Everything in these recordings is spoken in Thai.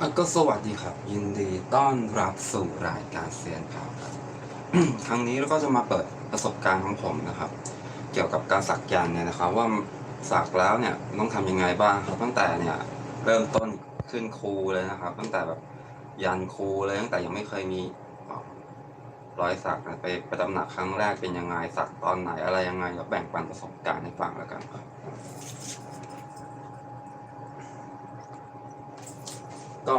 อะก็สวัสดีครับ ยินดีต้อนรับสู่รายการเซียนข่าวครับ ครั้งนี้เราก็จะมาเปิดประสบการณ์ของผมนะครับ เกี่ยวกับการสักยันเนี่ยนะครับ ว่าสักแล้วเนี่ยต้องทำยังไงบ้างครับตั้งแต่เนี่ยเริ่มต้นขึ้นครูเลยนะครับ ตั้งแต่แบบยันครูเลยตั้งแต่ยังไม่เคยมีเอ่อรอยสักนะไปไปตำหนักครั้งแรกเป็นยังไงสักตอนไหนอะไรยังไงแล้วแบ่งปันประสบการณ์ให้ฟังแล้วกันครับ ก็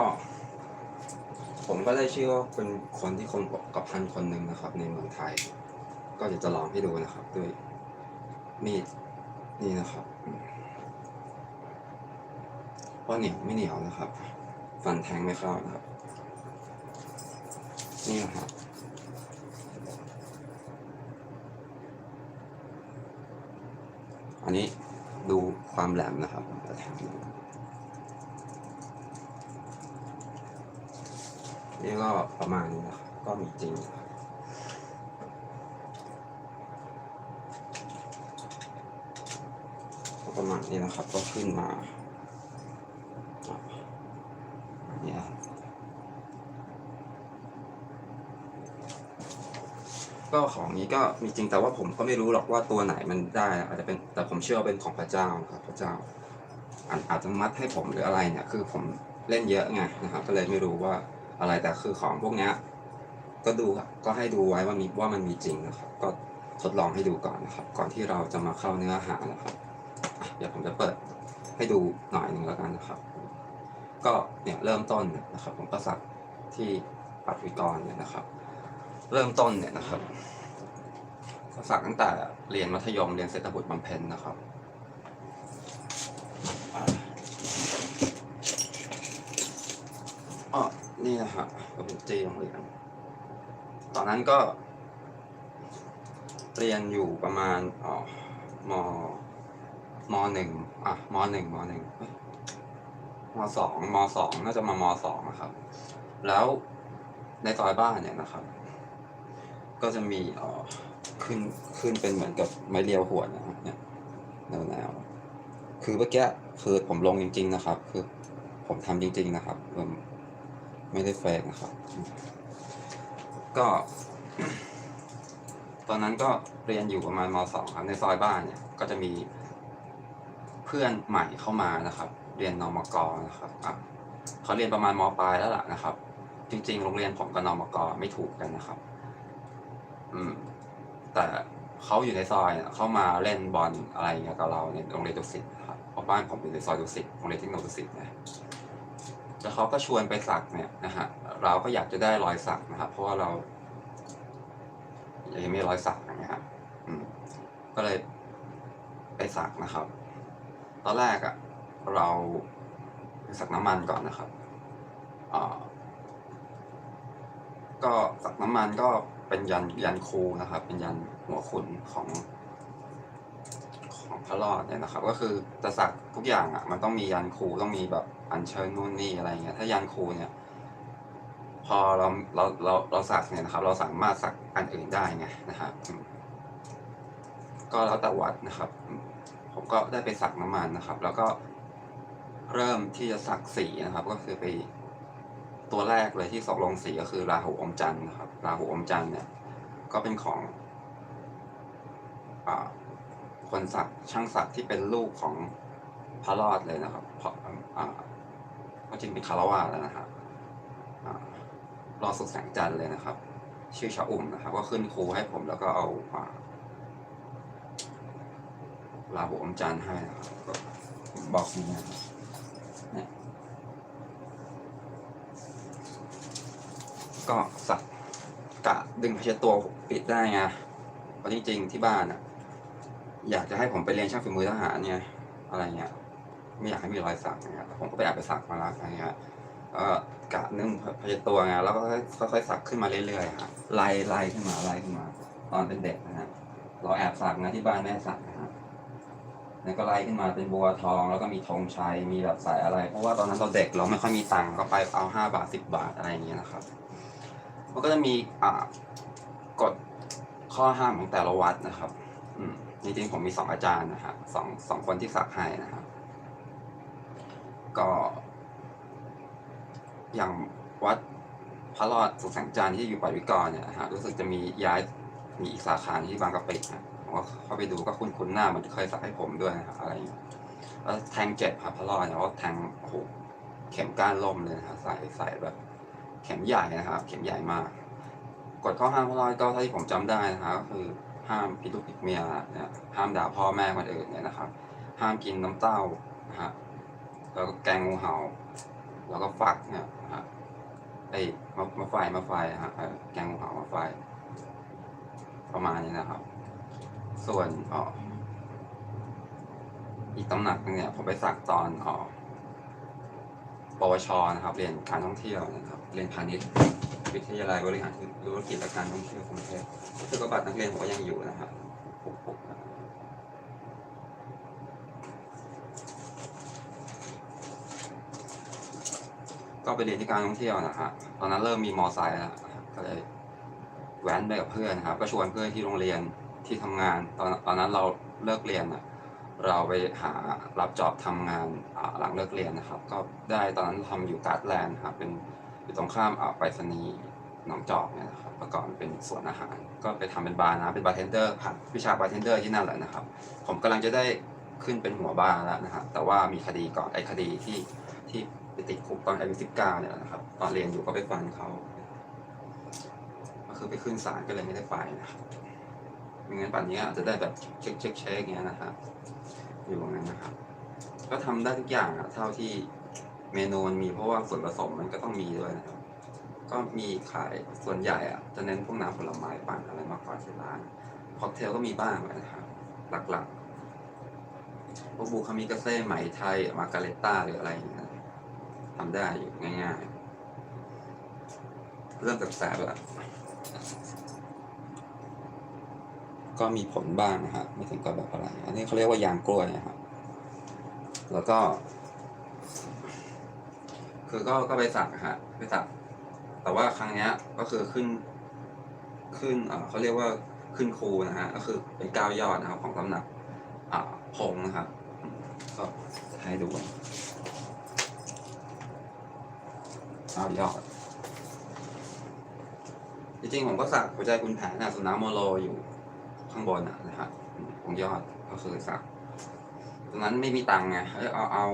ผมก็ได้ชื่อว่าเป็นคนที่คนกับพันคนหนึ่งนะครับ ในเมืองไทย ก็เดี๋ยวจะลองให้ดูนะครับ ด้วยมีดนี่นะครับว่าเหนียวไม่เหนียวนะครับ ฟันแทงไม่เข้านะครับ นี่นะครับอันนี้ดูความแหลมนะครับผมจะแทงดู นี่ก็ประมาณนี้นะครับก็มีจริงประมาณนี้นะครับ ก็ขึ้นมาเนี่ยก็ของนี้ก็มีจริงแต่ว่าผมก็ไม่รู้หรอกว่าตัวไหนมันได้ อาจจะเป็นแต่ผมเชื่อว่าเป็นของพระเจ้าครับพระเจ้าอาจจะมัดให้ผมหรืออะไรเนี่ย คือผมเล่นเยอะไงนะครับ ก็เลยไม่รู้ว่า อะไรแต่คือของพวกเนี้ยก็ดูก็ให้ดูไว้ว่ามีว่ามันมีจริงนะครับ ก็ทดลองให้ดูก่อนนะครับ ก่อนที่เราจะมาเข้าเนื้อหานะครับเดี๋ยวผมจะเปิดให้ดูหน่อยหนึ่งแล้วกันนะครับ ก็เนี่ยเริ่มต้นนนะครับ ผมก็สักที่ปัดวิกรเนี่ยนะครับ เริ่มต้นเนี่ยนะครับก็สักตั้งแต่เรียนมัธยมเรียนเศรษฐบุตรบำเพ็ญนะครับอะ อ๋อ นี่นะฮะก็เป็นจีโรงเหรียนตอนนั้นก็ เรียนอยู่ประมาณอ๋อมมหนึ่งอะมหนึ่งมหนึ่งเอ้ยมสองมสองน่าจะมามสองนะครับ แล้วในซอยบ้านเนี่ยนะครับ ก็จะมีอ่อขึ้นขึ้นเป็นเหมือนกับไม้เรียวหัวนะครับเนี่ยแนวแนวคือเมื่อกี้คือผมลงจริง ๆ นะครับ คือผมทำจริง ๆ นะครับผม ไม่ได้แฟกนะครับ ก็ ตอนนั้นก็เรียนอยู่ประมาณมสองครับในซอยบ้านเนี่ย ก็จะมีเพื่อนใหม่เข้ามานะครับ เรียนนมกนะครับอะเขาเรียนประมาณมปลายแล้วล่ะนะครับ จริง ๆ โรงเรียนผมกับนมกไม่ถูกกันนะครับ อืม แต่เขาอยู่ในซอยเนี่ยเขามาเล่นบอลอะไรเงี้ยกับเราในโรงเรียนดุสิตครับเพราะบ้านผมอยู่ในซอยดุสิตโรงเรียนเทคโนโลยีดุสิตนะ แล้วเขาก็ชวนไปสักเนี่ยนะฮะเราก็อยากจะได้รอยสักนะครับ เพราะว่าเรายังไม่รอยสักอย่างเงี้ยครับก็เลยไปสักนะครับ ตอนแรกอะ่ะเราไปสักน้ำมันก่อนนะครับอ่าก็สักน้ำมันก็เป็นยันยันครูนะครับ เป็นยันหัวขุนของของพระรอดเนี่ยนะครับ ก็คือจะสักทุกอย่างอะ มันต้องมียันครูต้องมีแบบ อัญเชิญนู่นนี่อะไรเงี้ยถ้ายันครูเนี่ย พอเราเราเราเราสักเนี่ยนะครับ เราสามารถสักอันอื่นได้ไงนะครับก็แล้วแต่วัดนะครับ ผมก็ได้ไปสักน้ำมันนะครับ แล้วก็เริ่มที่จะสักสีนะครับ ก็คือไปตัวแรกเลยที่สอกลงสีก็คือราหูอมจันทร์นะครับราหูอมจันทร์เนี่ย ก็เป็นของอคนสักช่างสักที่เป็นลูกของพระรอดเลยนะครับเพราะอ่า ก็จริงเป็นคารวาสแล้วนะครับรอสุดแสงจันทร์เลยนะครับ ชื่อชะอุ่มนะครับ ก็ขึ้นครูให้ผมแล้วก็เอาอาลาบอมจันทร์ให้นะครับก็บอกนี้นะครับก็สักกะดึงพชตัวปิดได้ไงเพราะจริงๆที่บ้านอะ อยากจะให้ผมไปเรียนช่างฝีมือทหารเนี่ย อะไรเงี้ย ไม่อยากให้มีรอยสักเนี่ยผมก็ไปแอบไปสักมาแล้วอะไรเงี้ยก็กะนึ่งพยตัวไงแล้วก็ค่อยๆสักขึ้นมาเรื่อยๆครับไล่ไล่ขึ้นมาไล่ขึ้นมา ตอนเป็นเด็กนะฮะเราแอบสักนะที่บ้านแม่สักนะฮะแล้วก็ไล่ขึ้นมาเป็นบัวทองแล้วก็มีธงชัยมีแบบสายอะไร เพราะว่าตอนนั้นเราเด็กเราไม่ค่อยมีตังค์ก็ไปเอาห้าบาทสิบบาทอะไรอย่างเงี้ยนะครับมันก็จะมีอ่ากฎข้อห้ามของแต่ละวัดนะครับ อืมจริงๆผมมีสองอาจารย์นะครับสองสองคนที่สักให้นะครับ ก็ อย่างวัดพระรอดสุสังจารย์ที่อยู่ปัดวิกรเนี่ยฮะรู้สึกจะมีย้ายมีอีกสาขาที่บางกะปินะผมก็เข้าไปดูก็คุ้นคุ้นๆหน้ามันเคยสักให้ผมด้วยนะครับอะไรอย่างเงี้ยแล้วแทงเจ็บครับพระรอดเนี่ยว่าแทงโอ้โหเข็มก้านล่มเลยนะครับใส่ใส่แบบเข็มใหญ่นะครับเข็มใหญ่มากกฎข้อห้ามพระรอดก็เท่าที่ผมจำได้นะครับก็คือห้ามพิทุกผิดเมียนี่ยห้ามด่าพ่อแม่คนอื่นเนี่ยนะครับ ห้ามกินน้ำเต้านะฮะ แล้วก็แกงงูเห่า แล้วก็ฟักเนี่ยฮะไอ้มะมะไฟมะไฟฮะเออแกงงูเห่ามะไฟ ประมาณนี้นะครับ ส่วนอ่ออีกตำหนักหนึงเนี่ยผมไปสักตอนอ่อปวชนะครับ เรียนการท่องเที่ยวนะครับ เรียนพาณิชย์วิทยาลัยบริหารธุรกิจและการท่องเที่ยวกรุงเทพซึ่งบัตรนักเรียนผมก็ยังอยู่นะครับปุกปุกๆนะครับ ก็ไปเรียนที่การท่องเที่ยวนะฮะตอนนั้นเริ่มมีมอไซค์แล้วก็เลยแว้นไปกับเพื่อนครับก็ชวนเพื่อนที่โรงเรียนที่ทำงาน ตอนตอนนั้นเราเลิกเรียนอะเราไปหารับจอบทำงานหลังเลิกเรียนนะครับ ก็ได้ตอนนั้นทำอยู่การ์ดแลนด์ครับเป็นอยู่ตรงข้ามอ่าไปรษณีย์หนองจอกเนี่ยนะครับเมื่อก่อนเป็นสวนอาหาร ก็ไปทำเป็นบาร์นะเป็นบาร์เทนเดอร์ผ่านวิชาบาร์เทนเดอร์ที่นั่นแหละนะครับ ผมกำลังจะได้ขึ้นเป็นหัวบาร์แล้วนะฮะแต่ว่ามีคดีก่อนไอ้คดีที่ที่ ติดคุกตอนอายุสิบเก้าเนี่ยนะครับ ตอนเรียนอยู่ก็ไปฟันเขาก็คือไปขึ้นศาลก็เลยไม่ได้ไปนะครับไม่งั้นป่านนี้อาจจะได้แบบเช็คเช็คเช็คอย่างเงี้ยนะครับอยู่อย่างนั้นนะครับ ก็ทำได้ทุกอย่างอะเท่าที่เมนูมันมีเพราะว่าส่วนผสมมันก็ต้องมีด้วยนะครับ ก็มีขายส่วนใหญ่อะจะเน้นพวกน้ำผลไม้ปั่นอะไรมากกว่าที่ร้านค็อกเทลก็มีบ้างนะครับ หลักๆพวกบูคามิกาเซ่ไหมไทยมาการเลตต้าหรืออะไรอย่างเงี้ย ทำได้อยู่ง่ายๆ เริ่มจากแสบแล้วก็มีผลบ้างนะฮะไม่ถึงกับแบบอะไร อันนี้เขาเรียกว่ายางกล้วยนะครับ แล้วก็ คือก็ก็ไปสักอะฮะไปสัก แต่ว่าครั้งเนี้ยก็คือขึ้น ขึ้นเอ่อเขาเรียกว่าขึ้นครูนะฮะ ก็คือเป็นก้าวยอดนะครับของตำหนัก อ่าพงนะครับ ก็ให้ดู เก้ายอด จริงๆผมก็สักหัวใจคุณแผนนะสุนัขโมโลอยู่ข้างบนอะนะครับตรงยอดก็คือสักตรงนั้นไม่มีตังค์ไงเอ้ยเอาเอา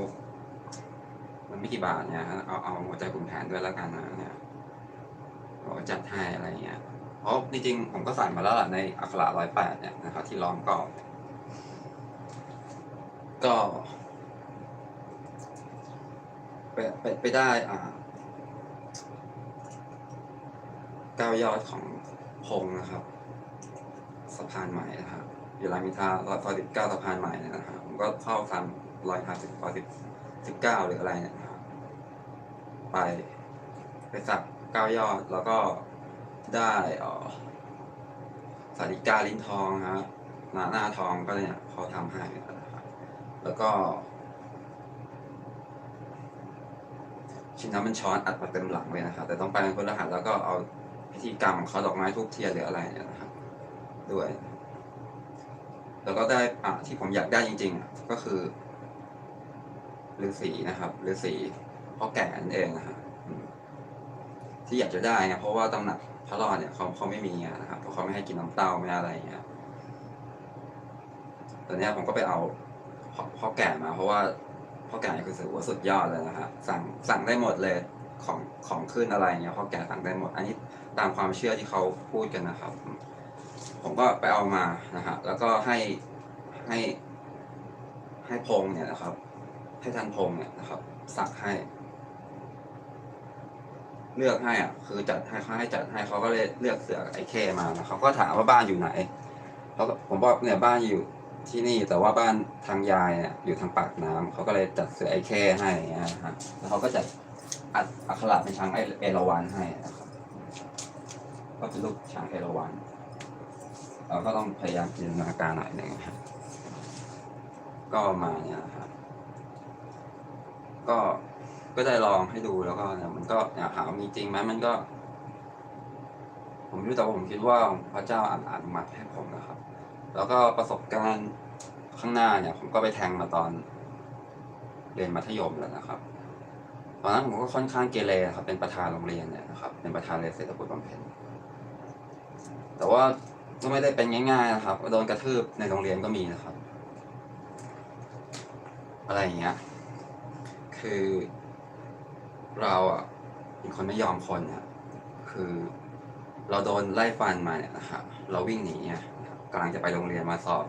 มันไม่กี่บาทเนี่ยเอาเอาหัวใจคุณแผนด้วยแล้วกันนะเนี่ยบอกว่าจัดให้อะไรเงี้ยเพราะจริงๆผมก็ใส่มาแล้วล่ะในอักขระร้อยแปดเนี่ยนะครับที่ล้อมกรอบก็ไปไปไปได้อ่า ก้ายอดของพงนะครับ สะพานใหม่นะครับอยู่รามอินทราซอยสิบเก้าสะพานใหม่เนี่ยนะครับผมก็เข้าทางรอยห้าสิบซอยสิบสิบเก้าหรืออะไรเนี่ยนะครับไปไปสักเก้ายอดแล้วก็ได้เออสาริกาลิ้นทองครับหน้าหน้าทองก็เนี่ยเขาทำให้นะครับแล้วก็ชิ้นน้ำมันช้อนอัดมาเต็มหลังเลยนะครับแต่ต้องไปเป็นคนละหัสแล้วก็เอา พิธีกรรมของเขาดอกไม้ทูบเทียนหรืออะไรเนี่ยนะครับ ด้วย แล้วก็ได้อะที่ผมอยากได้จริง ๆ ก็คือฤาษีนะครับฤาษีพ่อแก่นั่นเองนะครับที่อยากจะได้เนี่ยเพราะว่าตำหนักพระรอดเนี่ยเขาเขาไม่มีนะครับเพราะเขาไม่ให้กินน้ำเต้าไม่อะไรอย่างเงี้ยตอนเนี้ยผมก็ไปเอาพ่อพ่อแก่มา เพราะว่าพ่อแก่คือถือว่าสุดยอดเลยนะฮะสั่งสั่งได้หมดเลยของของขึ้นอะไรเงี้ยพ่อแก่สั่งได้หมด อันนี้ ตามความเชื่อที่เขาพูดกันนะครับ ผมก็ไปเอามานะฮะแล้วก็ให้ให้ให้พงเนี่ยนะครับ ให้ท่านพงเนี่ยนะครับ สักให้ เลือกให้อะคือจัดให้เขาให้จัดให้เขาก็เลยเลือกเสือไอ้เคมานะเขาก็ถามว่าบ้านอยู่ไหนแล้วผมบอกเนี่ยบ้านอยู่ที่นี่แต่ว่าบ้านทางยายเนี่ยอยู่ทางปากน้ำเขาก็เลยจัดเสือไอ้แค่ให้นะฮะแล้วเขาก็จัดอัดอักขระเป็นช้างไอเอราวัณให้นะครับ ก็เป็นรูปช้างเอราวัณเราก็ต้องพยายามจินตนาการหน่อยหนึ่งนะครับก็มาเนี่ยนะครับก็ก็ได้ลองให้ดูแล้วก็เนี่ยมันก็เนี่ยหาว่ามีจริงไหมมันก็ ผมรู้แต่ว่าผมคิดว่าพระเจ้าอ่านอนุมัติให้ผมนะครับ แล้วก็ประสบการณ์ข้างหน้าเนี่ย ผมก็ไปแทงมาตอนเรียนมัธยมแล้วนะครับตอนนั้นผมก็ค่อนข้างเกเรครับเป็นประธานโรงเรียนเนี่ยนะครับเป็นประธานเรียนเศรษฐบุตรบำเพ็ญ แต่ว่าก็ไม่ได้เป็นง่ายๆนะครับโดนกระทืบในโรงเรียนก็มีนะครับ อะไรอย่างเงี้ย คือเราอะเป็นคนไม่ยอมคนอะคือเราโดนไล่ฟันมาเนี่ยนะครับเราวิ่งหนีเนี่ยกำลังจะไปโรงเรียนมาสอบ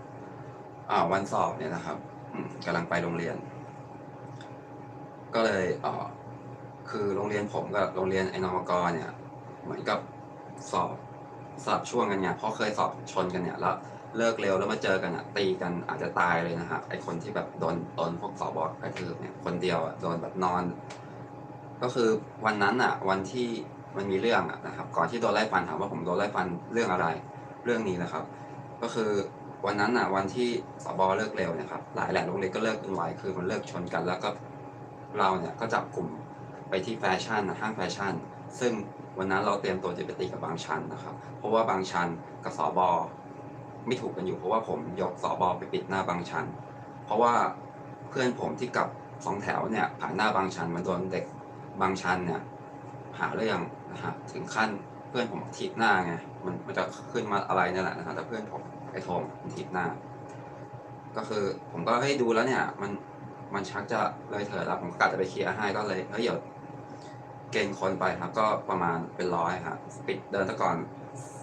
อ่าวันสอบเนี่ยนะครับกำลังไปโรงเรียน ก็เลยเอ่อคือโรงเรียนผมกับโรงเรียนไอ้นอมกรเนี่ย เหมือนกับสอบ สลับช่วงกันเนี่ยเพราะเคยสอบชนกันเนี่ยแล้วเลิกเร็วแล้วมาเจอกันอะตีกันอาจจะตายเลยนะฮะไอคนที่แบบโดนโดนพวกสอบกระทืบเนี่ยคนเดียวอะโดนแบบนอน ก็คือวันนั้นอะ วันที่มันมีเรื่องอะนะครับ ก่อนที่โดนไล่ฟันถามว่าผมโดนไล่ฟันเรื่องอะไรเรื่องนี้นะครับ ก็คือวันนั้นอะวันที่สบเลิกเร็วเนี่ยครับหลายแหล่งโรงเรียนก็เลิกกันไว้คือมันเลิกชนกัน แล้วก็เราเนี่ยก็จับกลุ่มไปที่แฟชั่นห้างแฟชั่น ซึ่งวันนั้นเราเตรียมตัวจะไปตีกับบางชันนะครับ เพราะว่าบางชันกับสอบอไม่ถูกกันอยู่เพราะว่าผมยกสอบอไปปิดหน้าบางชัน เพราะว่าเพื่อนผมที่กลับสองแถวเนี่ยผ่านหน้าบางชันมันโดนเด็กบางชันเนี่ยหาเรื่องนะฮะถึงขั้นเพื่อนผมถีบหน้าไงมันมันจะขึ้นมาอะไรเนี่ยแหละนะฮะแต่เพื่อนผมไอ้ทมมันถีบหน้า ก็คือผมก็ให้ดูแล้วเนี่ยมันมันชักจะเลยเถิดแล้วผมก็กะจะไปเคลียร์ให้ก็เลยเฮ้ยเดี๋ยว เกณฑ์คนไปครับ ก็ประมาณเป็นร้อยครับปิดเดินตะก่อน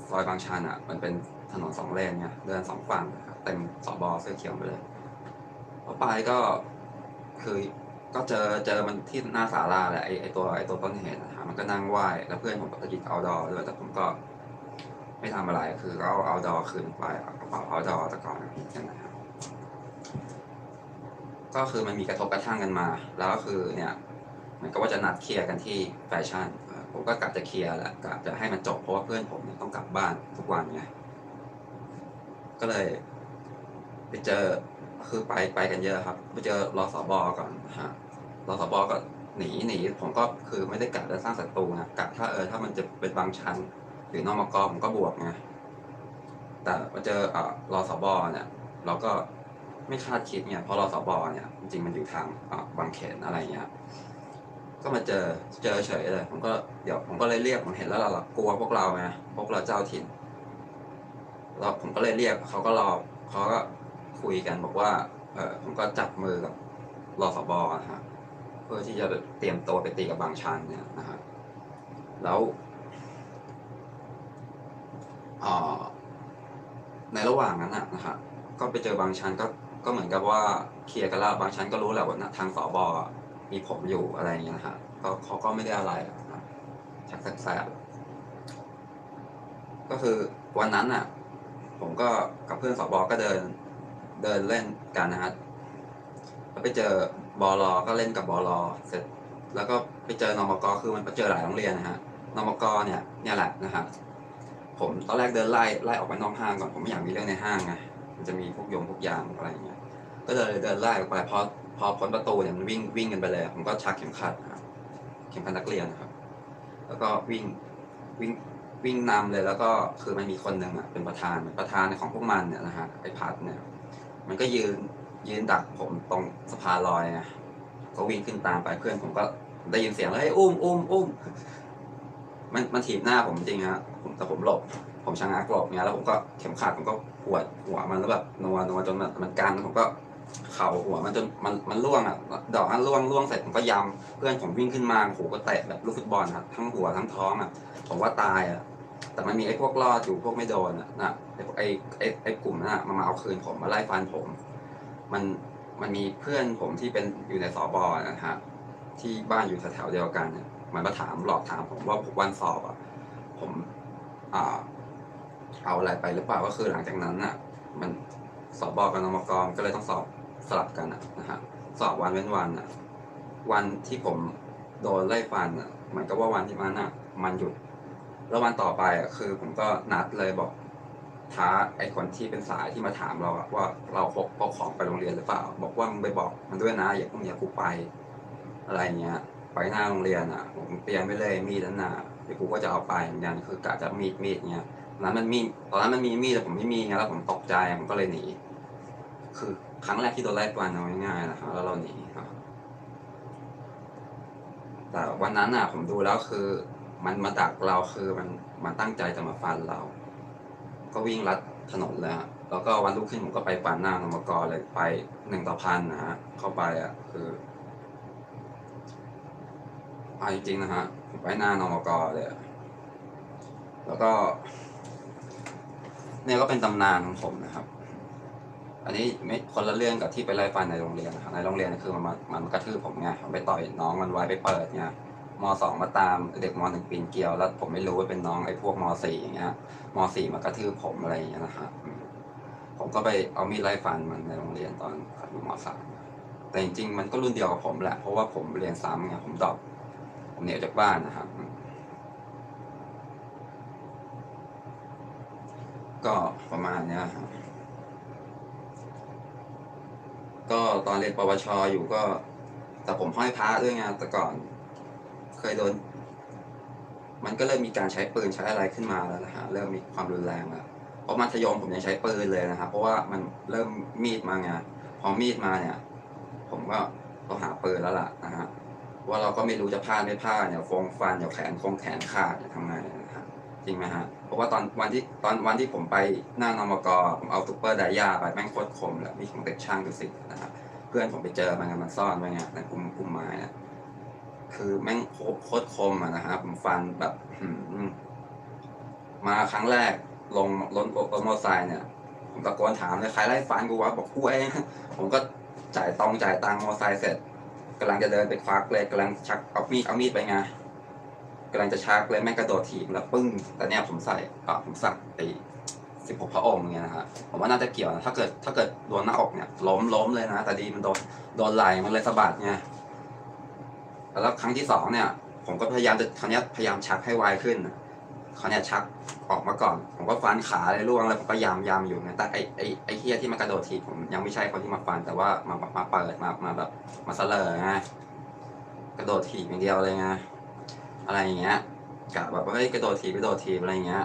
ซอยบางชันอะ มันเป็นถนนสองเลนไงเดินสองฝั่งนะครับเต็มสอบอเสื้อเขียวไปเลยพอไปก็คือก็เจอเจอมันที่หน้าศาลาแหละไอไอตัวไอตัวต้นเหตุนะฮะมันก็นั่งไหว้แล้วเพื่อนผมก็หยิบเอาดอด้วยแต่ผมก็ ไม่ทำอะไรคือก็เอาเอาดอคืนไปกระเป๋าเอาดอตะกอนผิดกันนะครับก็คือมันมีกระทบกระทั่งกันมา แล้วก็คือเนี่ย มือนกับว่าจะนัดเคลียร์กันที่แฟชั่นผมก็กะจะเคลียร์แหละกะจะให้มันจบเพราะว่าเพื่อนผมเนี่ยต้องกลับบ้านทุกวันไงก็เลยไปเจอคือไปไปกันเยอะครับไปเจอรอสบอก่อนฮะรอสบอก็หนีหนีผมก็คือไม่ได้กะจะสร้างศัตรูนะกะถ้าเออถ้ามันจะเป็นบางชั้น หรือนอกมกผมก็บวกไงแต่มาเจออ่อรอสบเนี่ย เราก็ไม่คาดคิดเนี่ยเพราะรอสบเนี่ยจริงมันอยู่ทางบางเขนอะไรเงี้ย ก็มาเจอเจอเฉยเลยผมก็เดี๋ยวผมก็เลยเรียกผมเห็นแล้วเรากลัวพวกเราไงพวกเราเจ้าถิ่นแล้วผมก็เลยเรียกเขาก็รอเขาก็คุยกันบอกว่าเออผมก็จับมือกับรอสบอนะฮะเพื่อที่จะเตรียมตัวไปตีกับบางชันเนี่ยนะฮะแล้วอ่าในระหว่างนั้นนะนะฮะก็ไปเจอบางชันก็ก็เหมือนกับว่าเคลียร์กันแล้วบางชันก็รู้แหละว่าทางสอบอ มีผมอยู่อะไรอย่างเงี้ยนะฮะก็เขาก็ไม่ได้อะไรนะชักแสบก็คือวันนั้นน่ะ ผมก็กับเพื่อนสอบอก็เดิน เดินเล่นกันนะฮะแล้วไปเจอบอลก็เล่นกับบอลเสร็จ แล้วก็ไปเจอนอมกคือมันไปเจอหลายโรงเรียนนะฮะนอมกเนี่ยเนี่ยแหละนะฮะผมตอนแรกเดินไล่ไล่ออกไปนอกห้างก่อนผมไม่อยากมีเรื่องในห้างไงมันจะมีพวกโยงพวกยางอะไรอย่างเงี้ยก็เลยเดินไล่ออกไปพอ พอพ้นประตูเนี่ยมันวิ่งวิ่งกันไปเลยผมก็ชักเข็มขัดครับเข็มขัดนักเรียนนะครับ แล้วก็วิ่งวิ่งวิ่งนำเลยแล้วก็คือมันมีคนหนึ่งอะเป็นประธานประธานของพวกมันเนี่ยนะฮะไอ้พัดเนี่ย มันก็ยืนยืนดักผมตรงสะพานลอยไงก็วิ่งขึ้นตามไปเพื่อนผมก็ได้ยินเสียงแล้วเฮ้ยอุ้มอุ้มอุ้มมันมันถีบหน้าผมจริงฮะผมแต่ผมหลบ ผมชะงักหลบเงี้ยแล้วผมก็เข็มขัดผมก็ปวดหัวมันแล้วแบบนัวนัวจนมันมันกันผมก็ เข่าหัวมันจนมันมันล่วงอะดอกนั้นล่วงล่วงเสร็จผมก็ยำเพื่อนผมวิ่งขึ้นมาโอ้โหก็เตะแบบลูกฟุตบอลครับทั้งหัวทั้งท้องอะผมว่าตายอะแต่มันมีไอ้พวกรอดอยู่พวกไม่โดนอะนะไอ้ไอ้ไอ้ไอ้กลุ่มนั้นอะมามาเอาคืนผมมาไล่ฟันผม มันมันมีเพื่อนผมที่เป็นอยู่ในสอบอนะฮะที่บ้านอยู่แถวๆเดียวกันเนี่ยมันมาถามหลอกถามผมว่าผมวันสอบอะผมอ่าเอาอะไรไปหรือเปล่าก็คือหลังจากนั้นน่ะ มันสอบบอกับนมกรก็เลยต้องสอบ สลับกันนะนะฮะสอบวันเว้นวันน่ะวันที่ผมโดนไล่ฟันอะเหมือนกับว่าวันที่มันอะมันหยุด แล้ววันต่อไปอะคือผมก็นัดเลยบอกท้าไอ้คนที่เป็นสายที่มาถามเราอะว่าเราพกพกของไปโรงเรียนหรือเปล่า บอกว่ามึงไปบอกมันด้วยนะอย่าพรุ่งนี้กูไปอะไรเงี้ย ไปหน้าโรงเรียนอะผมเตรียมไปเลยมีดนั่นน่ะเดี๋ยวกูก็จะเอาไปเหมือนกันคือกะจะมีดมีดเงี้ยตอนนั้นมันมีตอนนั้นมันมีมีดแต่ผมไม่มีไงแล้วผมตกใจผมก็เลยหนีคือ ครั้งแรกที่โดนไล่ฟันเอาง่ายๆนะครับแล้วเราหนีครับ แต่วันนั้นอะผมดูแล้วคือ มันมาดักเราคือมันมันตั้งใจจะมาฟันเรา ก็วิ่งลัดถนนเลยฮะแล้วก็วันรุ่งขึ้นผมก็ไปฟันหน้านมกเลยไปหนึ่งต่อพันนะฮะเข้าไปอะคือเอาจริงๆนะฮะผมไปหน้านมกเลยแล้วก็เนี่ยก็เป็นตำนานของผมนะครับ อันนี้ไม่คนละเรื่องกับที่ไปไล่ฟันในโรงเรียนนะครับในโรงเรียนคือมันมามันกระทืบผมไงผมไปต่อยน้องมันไว้ไปเปิดไงมสองมาตามเด็กมหนึ่งปีนเกลียว แล้วผมไม่รู้ว่าเป็นน้องไอ้พวกมสี่อย่างเงี้ยมสี่มากระทืบผมอะไรอย่างเงี้ยนะครับผมก็ไปเอามีดไล่ฟันมันในโรงเรียนตอนอยู่มสามแต่จริงๆมันก็รุ่นเดียวกับผมแหละเพราะว่าผมเรียนซ้ำไงผมดรอปผมเหนียวจากบ้านนะครับ ก็ประมาณเนี้ยครับ ก็ตอนเรียนปวชอยู่ก็ แต่ผมห้อยพระด้วยไงแต่ก่อน เคยโดน มันก็เริ่มมีการใช้ปืนใช้อะไรขึ้นมาแล้วนะฮะเริ่มมีความรุนแรงแล้วเพราะมัธยมผมยังใช้ปืนเลยนะครับเพราะว่ามันเริ่มมีดมาไงพอมีดมาเนี่ย ผมก็ต้องหาปืนแล้วล่ะนะฮะว่าเราก็ไม่รู้จะพลาดไม่พลาดเนี่ยฟงฟันเดี๋ยวแขนคงแขนขาดจะทำไงนะฮะจริงไหมฮะ ราะว่าตอนวันที่ตอนวันที่ผมไปหน้านอมกผมเอาซุปเปอร์ไดย่าไปแม่งโคตรคมเลยมีของเด็กช่างดูสินะฮะเพื่อนผมไปเจอมันมันซ่อนไว้ไงในปุ่มปุ่มไม้นี่ยคือแม่งโคตรคมอะนะครับผมฟันแบบมาครั้งแรกลงรถรถมอเตอร์ไซค์เนี่ยผมตะโกนถามเลยใครไล่ฟันกูวะบอกกูเองผมก็จ่ายตองจ่ายตังมอไซค์เสร็จกำลังจะเดินไปควักเลยกำลังชักเอามีดเอามีดไปไง กำลังจะชักเลยแม่งกระโดดถีบแล้วปึ้งแต่เนี่ยผมใส่อะผมสักไอ้สิบหกพระองค์เนี่ยนะฮะผมว่าน่าจะเกี่ยวนะถ้าเกิดถ้าเกิดโดนหน้าอกเนี่ยล้มล้มเลยนะ แต่ดีมันโดนโดนไหล่มันเลยสะบัดไงแล้วครั้งที่สองเนี่ย ผมก็พยายามจะครั้งนี้พยายามชักให้ไวขึ้นนะครั้งนี้ยชักออกมาก่อน ผมก็ฟันขาเลยล่วงเลยผมก็ยามยามอยู่นะแต่ไอไอไอเฮียที่มากระโดดทีบผมยังไม่ใช่คนที่มาฟัน แต่ว่ามามามาเปิดมามาแบบมาเสลอไงกระโดดถีบอย่างเดียวเลยไง อะไรอย่างเงี้ยกะแบบว่าเฮ้ยกระโดดถีกระโดดถีอะไรเงี้ย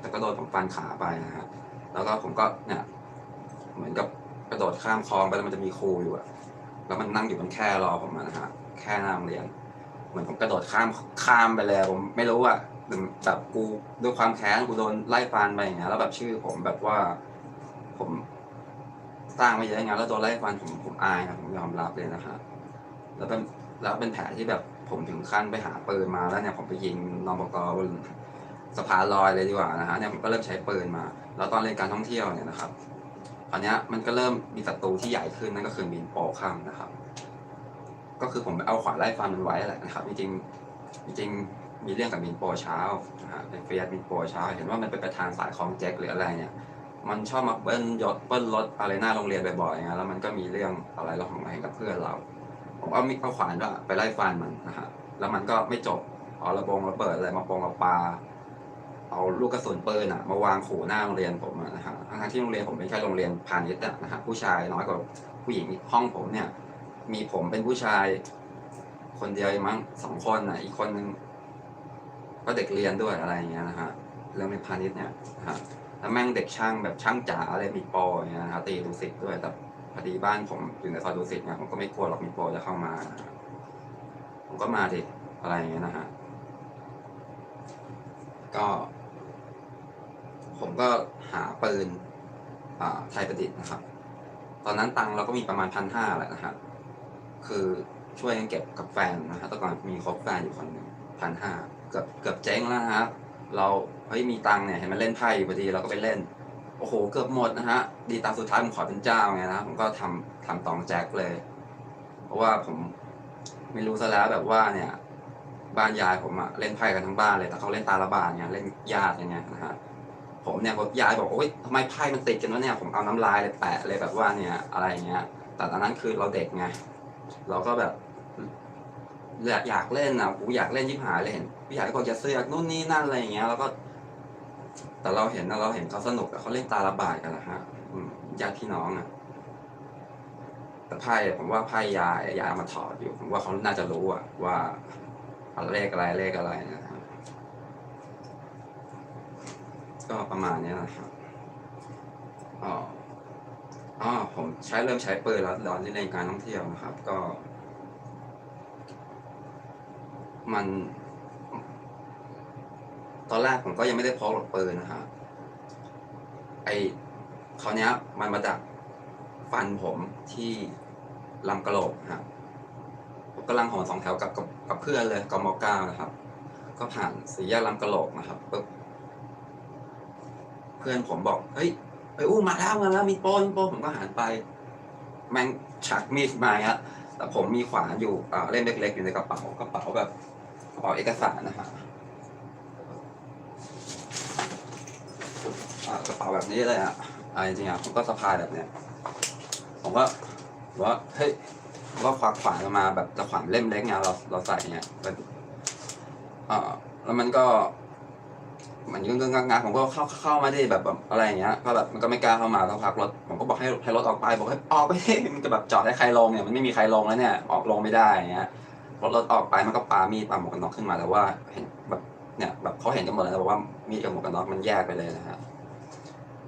แต่ก็โดนผมฟันขาไปนะฮะแล้วก็ผมก็เนี่ย เหมือนกับกระโดดข้ามคลองไปแล้วมันจะมีครูอยู่อะแล้วมันนั่งอยู่บนแค่รอผมนะฮะแค่หน้าโรงเรียน เหมือนผมกระโดดข้ามข้ามไปเลยผมไม่รู้อะแบบกูด้วยความแค้นกูโดนไล่ฟันไปอย่างเงี้ยแล้วแบบชื่อผมแบบว่า ผมสร้างมาเยอะไงแล้วโดนไล่ฟันผมผมอายนะผมยอมรับเลยนะฮะแล้วเป็นแล้วเป็นแผลที่แบบ ผมถึงขั้นไปหาปืนมาแล้วเนี่ยผมไปยิงนอมกบนสะพานลอยเลยดีกว่านะฮะเนี่ยผมก็เริ่มใช้ปืนมา แล้วตอนเรียนการท่องเที่ยวเนี่ยนะครับคราวนี้มันก็เริ่มมีศัตรูที่ใหญ่ขึ้นนั่นก็คือมีนโปข้ามนะครับ ก็คือผมไปเอาขวานไล่ฟันมันไว้แหละนะครับจริงจริงมีเรื่องกับมินโปเช้านะฮะเป็นเฟียสมินโปเช้า เห็นว่ามันเป็นประธานสายคลองแจ็คหรืออะไรเนี่ย มันชอบมาเบิ้ลยศเบิ้ลรถอะไรหน้าโรงเรียนบ่อยๆไงแล้วมันก็มีเรื่องอะไรเราของมาให้กับเพื่อนเรา ผมเอามีเอาขวานก็ไปไล่ฟันมันนะฮะแล้วมันก็ไม่จบเอาระบงระเบิดอะไรมาปองมาปาเอาลูกกระสุนปืนอะ มาวางขู่หน้าโรงเรียนผมนะฮะทั้งที่โรงเรียนผมเป็นแค่โรงเรียนพาณิชย์อะนะฮะผู้ชายน้อยกว่าผู้หญิงห้องผมเนี่ย มีผมเป็นผู้ชาย คนเดียวมั้งสองคนอะ อีกคนนึงก็เด็กเรียนด้วยอะไรอย่างเงี้ยนะฮะเรื่องในพาณิชย์เนี่ยนะฮะแล้วแม่งเด็กช่างแบบช่างจ๋าอะไรมีปรอย่างเงี้ยนะฮะตีดูสิด้วยแต่ พอดีบ้านผมอยู่ในซอยดูสิตเนี่ยผมก็ไม่กลัวหรอกมีโปรจะเข้ามา ผมก็มาดิอะไรอย่างเงี้ยนะฮะก็ ผมก็หาปืนอ่าไทยประดิษฐ์นะครับ ตอนนั้นตังเราก็มีประมาณพันห้าแหละนะฮะคือช่วยกันเก็บกับแฟนนะฮะแต่ก่อนมีคบแฟนอยู่คนหนึ่งพันห้าเกือบเกือบเจ๊งแล้วนะครับ เราเฮ้ยมีตังเนี่ยเห็นมันเล่นไพ่พอดีเราก็ไปเล่น โอ้โหเกือบหมดนะฮะ ดีตาสุดท้ายผมขอเป็นเจ้าไงนะผมก็ทำทำตองแจ็คเลย เพราะว่าผมไม่รู้ซะแล้วแบบว่าเนี่ย บ้านยายผมอะเล่นไพ่กันทั้งบ้านเลยแต่เขาเล่นตาละบานเนี่ยเล่นญาติอย่างเงี้ยนะฮะผมเนี่ยผมยายบอกโอ๊ยทำไมไพ่มันติดกันวะเนี่ยผมเอาน้ำลายเลยแปะเลยแบบว่าเนี่ยอะไรเงี้ย แต่ตอนนั้นคือเราเด็กไงเราก็แบบอยากเล่นอะกูอยากเล่นยิบหายเลยเห็นพี่ใหญ่ก็จะเสือกนู่นนี่นั่นอะไรอย่างเงี้ยแล้วก็ แต่เราเห็นนะเราเห็นเขาสนุกเขาเล่นตาละบาดกันนะฮะญาติพี่น้องอะแต่ไพ่ผมว่าไพ่ยายยาเอามาถอดอยู่ ผมว่าเขาน่าจะรู้อะว่าเลขอะไรเลขอะไรนะฮะก็ประมาณนี้นะครับอ๋ออ๋อผมใช้เริ่มใช้ปืนแล้วตอนที่เล่นการท่องเที่ยวนะครับ ก็ มัน ตอนแรกผมก็ยังไม่ได้พกหรอกปืนนะฮะไอคราวเนี้ยมันมาจากฟันผมที่ลำกระโหลกฮะผมกำลังหอสองแถวกับกับกับเพื่อนเลยกมเก้านะครับ ก็ผ่านสี่แยกลำกระโหลกนะครับปุ๊บเพื่อนผมบอกเฮ้ยไปอู้มาแล้วมาแล้วมีโป้มีโป้ผมก็หันไป แม่งชักมีดมาฮะแต่ผมมีขวานอยู่เล่มเล็กๆอยู่ในกระเป๋ากระเป๋าแบบกระเป๋าเอกสารนะฮะอ่า กระเป๋าแบบนี้เลยอะอ่าจริงๆอะผมก็สะพายแบบเนี้ยผมก็ว่าเฮ้ยก็ควักขวานมาแบบจะขวานเล่มเล็กไงเราเราใส่เนี่ยเป็นอ่าแล้วมันก็มันก็งักงักผมก็เข้าเข้ามาดิแบบแบบอะไรอย่างเงี้ยก็แบบมันก็ไม่กล้าเข้ามาต้องพักรถผมก็บอกให้ให้รถออกไปบอกให้ออกไปมันจะแบบจอดให้ใครลงเนี่ยมันไม่มีใครลงแล้วเนี่ยออกลงไม่ได้อย่างเงี้ยรถรถออกไปมันก็ปามีดปาหมวกกันน็อกขึ้นมาแต่ว่าเห็นแบบเนี่ยแบบเขาเห็นกันหมดเลยนะบอกว่ามีดกับหมวกกันน็อกมันแยกไปเลยนะฮะ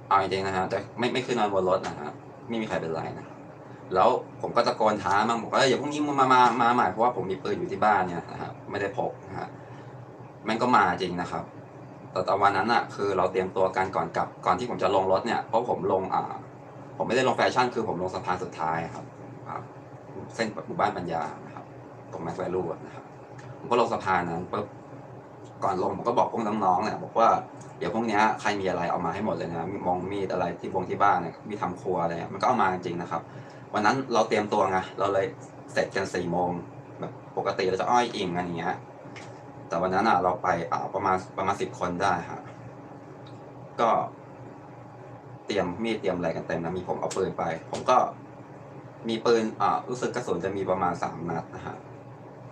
เอาจริงๆนะฮะแต่ไม่ไม่ขึ้นนอนบนรถนะฮะไม่มีใครเป็นไรนะแล้วผมก็ตะโกนท้ามั่งบอกว่าเอ้ยอย่าพรุ่งนี้มึงมามามาใหม่เพราะว่าผมมีปืนอยู่ที่บ้านเนี่ยนะฮะไม่ได้พกนะฮะแม่งก็มาจริงนะครับแต่ตอนวันนั้นอะคือเราเตรียมตัวกันก่อนกลับก่อนที่ผมจะลงรถเนี่ยเพราะผมลงอ่าผมไม่ได้ลงแฟชั่นคือผมลงสะพานสุดท้ายครับเส้นหมู่บ้านปัญญานะครับตรงแม็กแวลูนะครับผมก็ลงสะพานนั้นปุ๊บ ก่อนลงผมก็บอกพวกน้องๆเนี่ยบอกว่าเดี๋ยวพวกเนี้ยใครมีอะไรเอามาให้หมดเลยนะมีมองมีดอะไรที่วงที่บ้านเนี่ยมีทำครัวอะไรมันก็เอามาจริงนะครับ วันนั้นเราเตรียมตัวไงเราเลยเสร็จกันสี่โมงแบบปกติเราจะอ้อยอิงอะไรเงี้ยแต่วันนั้นอะเราไปอ่าประมาณประมาณสิบคนได้ฮะก็เตรียมมีดเตรียมอะไรกันเต็มนะมีผมเอาปืนไป ผมก็มีปืนอ่ารู้สึกกระสุนจะมีประมาณสามนัดนะฮะ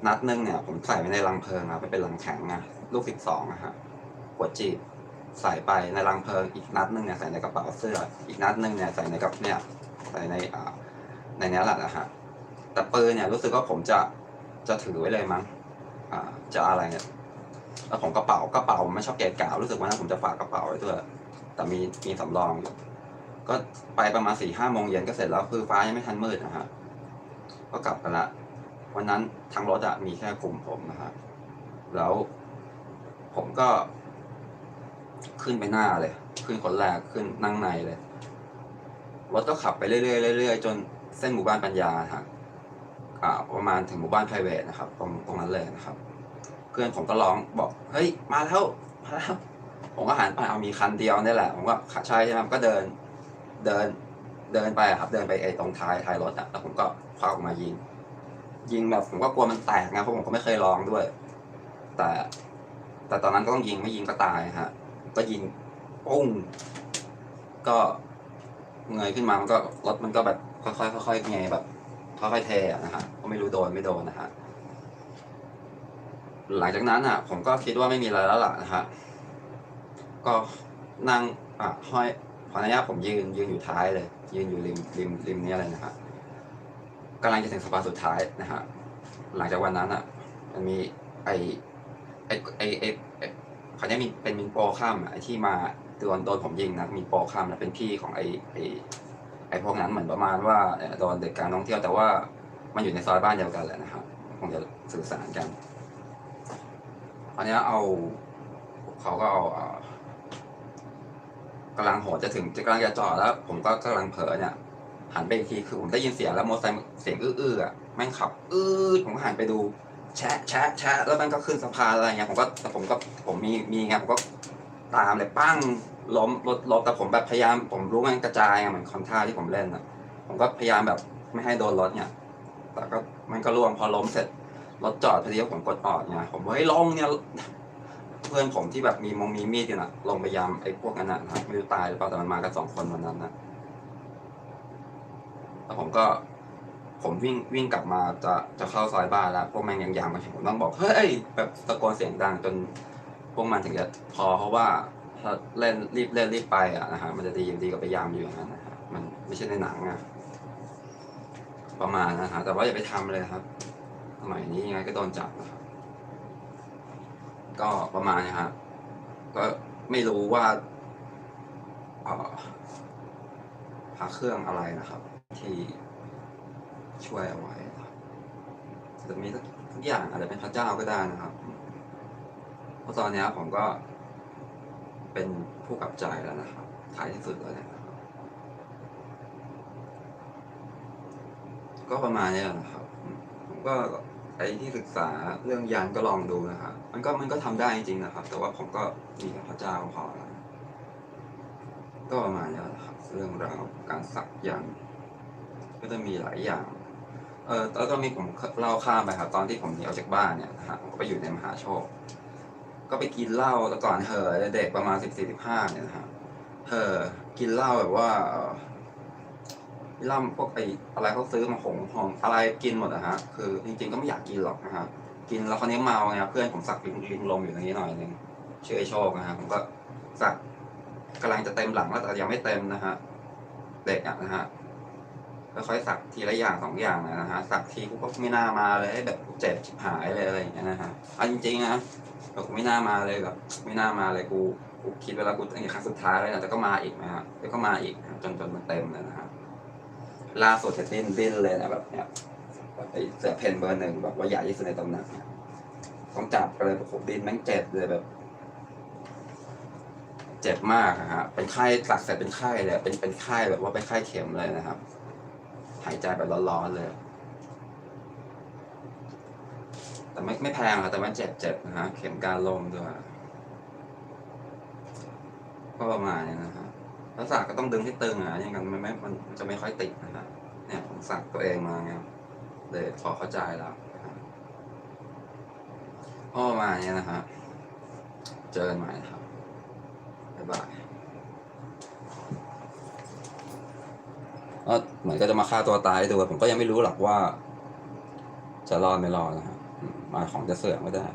นัดหนึงเนี่ยผมใส่ไว้ในลังเพลิงนะไม่เป็นลังแข็งนะลูกสิบสองนะฮะหัวจีบใส่ไปในลังเพลิงอีกนัดหนึงเนี่ยใส่ในกระเป๋าเสื้อ อีกนัดหนึงเนี่ยใส่ในกับเนี่ยใส่ในอ่าในเนี้ยแหละนะฮะแต่ปืนเนี่ยรู้สึกว่าผมจะจะถือไว้เลยมั้งอ่าจะอะไรเนี่ยแล้วของกระเป๋ากระเป๋าไม่ชอบเกะกะรู้สึกว่าผมจะฝากกระเป๋าไว้ด้วยแต่มีมีสำรองอยู่ก็ไปประมาณสี่ห้าโมงเย็นก็เสร็จแล้วคือฟ้ายังไม่ทันมืดนะฮะก็กลับกันละ วันนั้นทางรถอะมีแค่กลุ่มผมนะฮะแล้วผมก็ขึ้นไปหน้าเลย ขึ้นคนแรกขึ้นนั่งในเลยรถก็ขับไปเรื่อยๆเรื่อยๆจนเส้นหมู่บ้านปัญญาฮะอ่าประมาณถึงหมู่บ้านไพรเวทนะครับตรงตรงนั้นเลยนะครับ เพื่อนผมก็ร้องบอกเฮ้ยมาแล้วมาแล้วผมก็หันไปเอามีคันเดียวนี่แหละ ผมก็ใช่ใช่ไหมก็เดินเดินเดินไปครับ เดินไปไอ้ตรงท้ายท้ายรถอะแล้วผมก็คว้าออกมายิง ยิงแบบผมก็กลัวมันแตกนะเพราะผมก็ไม่เคยลองด้วย แต่ แต่ตอนนั้นก็ต้องยิงไม่ยิงก็ตายฮะ ก็ยิงปุ้งก็เงยขึ้นมามันก็รถมันก็แบบค่อยๆค่อยๆเงยแบบค่อยๆเทอะนะฮะก็ไม่รู้โดนไม่โดนนะฮะหลังจากนั้นอะ ผมก็คิดว่าไม่มีอะไรแล้วล่ะนะฮะก็นั่งอะห้อยขออนุญาตผมยืนยืนอยู่ท้ายเลย ยืนอยู่ริมริมริมนี้เลยนะฮะ กำลังจะถึงสะพานสุดท้ายนะฮะหลังจากวันนั้นอะ มันมีไอไอไอไอไอเขาเนี้ยมีเป็นมินโปข้ามอะไอที่มาโดนโดนผมยิงนะมีโปข้ามนะเป็นพี่ของไอไอไอ้พวกนั้นเหมือนประมาณว่าโดนเด็กการท่องเที่ยวแต่ว่ามันอยู่ในซอยบ้านเดียวกันแหละนะครับคงจะสื่อสารกันอันนี้เอาเขาก็เอากำลังโหดจะถึงจะกำลังจะจอดแล้ว ผมก็กำลังเผลอเนี่ย หันไปอีกทีคือผมได้ยินเสียงแล้วมอเตอร์ไซค์เสียงอื้อๆอะแม่งขับอื้อผมก็หันไปดูแชะแชะแชะแล้วมันก็ขึ้นสะพานอะไรเงี้ยผมก็แต่ผมก็ผมมีมีไงผมก็ตามเลยปั้งล้มรถล้มแต่ผมแบบพยายาม ผมรู้มันกระจายอะเหมือนคอนท่าที่ผมเล่นอะ ผมก็พยายามแบบไม่ให้โดนรถเนี่ยแต่ก็มันก็ล่วงพอล้มเสร็จรถจอดพอดีผมกดออดไงผมว่าเฮ้ยลงเนี่ยเพื่อนผมที่แบบมีมงมีมีดอยู่น่ะลงไปยามไอ้พวกนั้นนะนะครับไม่รู้ตายหรือเปล่าแต่มันมากันสองคนวันนั้นนะ แล้วผมก็ ผมวิ่งวิ่งกลับมาจะจะเข้าซอยบ้านแล้วพวกม่งยังยามมาถึงผมต้องบอกเฮ้ยแบบตะโกนเสียงดังจน พวกมันถึงจะพอเพราะว่าถ้าเล่นรีบเล่นรีบไปอะนะฮะมันจะดีดีกว่าไปยามอยู่อย่างนั้นนะฮะมันไม่ใช่ในหนังอะประมาณนะฮะแต่ว่าอย่าไปทำเลยครับสมัยนี้ยังไงก็โดนจับนะครับก็ประมาณนี้ฮะก็ไม่รู้ว่าเอ่อพระเครื่องอะไรนะครับ ที่ช่วยเอาไว้ครับจะมีสักทุกอย่างอาจจะเป็นพระเจ้าก็ได้นะครับ เพราะตอนนี้ผมก็เป็นผู้กลับใจแล้วนะครับท้ายที่สุดแล้วเนี่ยก็ประมาณนี้แหละนะครับ ผมก็ไอ้ที่ศึกษาเรื่องยานก็ลองดูนะครับ มันก็มันก็ทำได้จริงๆนะครับ แต่ว่าผมก็มีพระเจ้าพอแล้วก็ประมาณนี้แหละครับ เรื่องราวการสักยันต์ ก็จะมีหลายอย่าง เออแล้วตอนนี้ผมเล่าข้ามไปครับตอนที่ผมหนีออกจากบ้านเนี่ยนะฮะผมก็ไปอยู่ในมหาโชค ก็ไปกินเหล้าแต่ก่อนเหอะเด็กประมาณสิบสี่สิบห้าเนี่ยนะฮะเหอกินเหล้าแบบว่าเอ่อเหล้าพวกไออะไรเขาซื้อมาหงหองอะไรกินหมดอะฮะคือจริงๆก็ไม่อยากกินหรอกนะฮะกินแล้วคราวนี้เมาไงเพื่อนผมสักลิงลิงลมอยู่ตรงนี้หน่อยหนึงชื่อไอโชคนะฮะผมก็สักกำลังจะเต็มหลังแล้วแต่ยังไม่เต็มนะฮะเด็กอะนะฮะ ค่อยๆสักทีละอย่างสองอย่างนะฮะสักทีกูก็ไม่น่ามาเลยแบบเจ็บชิบหายเลยอะไรอย่างเงี้ยนะฮะเอาจริงๆนะแบบกูไม่น่ามาเลยแบบไม่น่ามาเลยกูกูคิดเวลากูอันนี้ครั้งสุดท้ายแล้วนะแต่ก็มาอีกนะฮะแล้วก็มาอีกจนจนมันเต็มเลยนะฮะล่าสุดจะดิ้นดิ้นเลยนะแบบเนี้ยแบบไอเสือเพนเบอร์หนึ่งแบบว่าใหญ่ที่สุดในตำนานเนี่ยต้องจับเลยแบบดิ้นแม่งเจ็บเลยแบบเจ็บมากอะฮะ เป็นไข้สักเสร็จเป็นไข้เลย เป็นเป็นไข้แบบว่าเป็นไข้เข็มเลยนะครับ หายใจแบบร้อนๆเลย แต่ไม่ไม่แพงครับแต่มันเจ็บเจ็บนะฮะเข็มการลมด้วยก็ประมาณนี้นะฮะแล้วสักก็ต้องดึงให้ตึงอะอยังกันมันไม่มันจะไม่ค่อยติดนะฮะเนี่ยผมสักตัวเองมาไงเลยพอเข้าใจแล้วก็ประมาณนี้นะฮะเจอกันใหม่นะครับบ๊ายบาย ก็เหมือนก็จะมาฆ่าตัวตายให้ดูผมก็ยังไม่รู้หรอกว่า จะรอดไม่รอดนะฮะมาของจะเสื่อมไม่ได้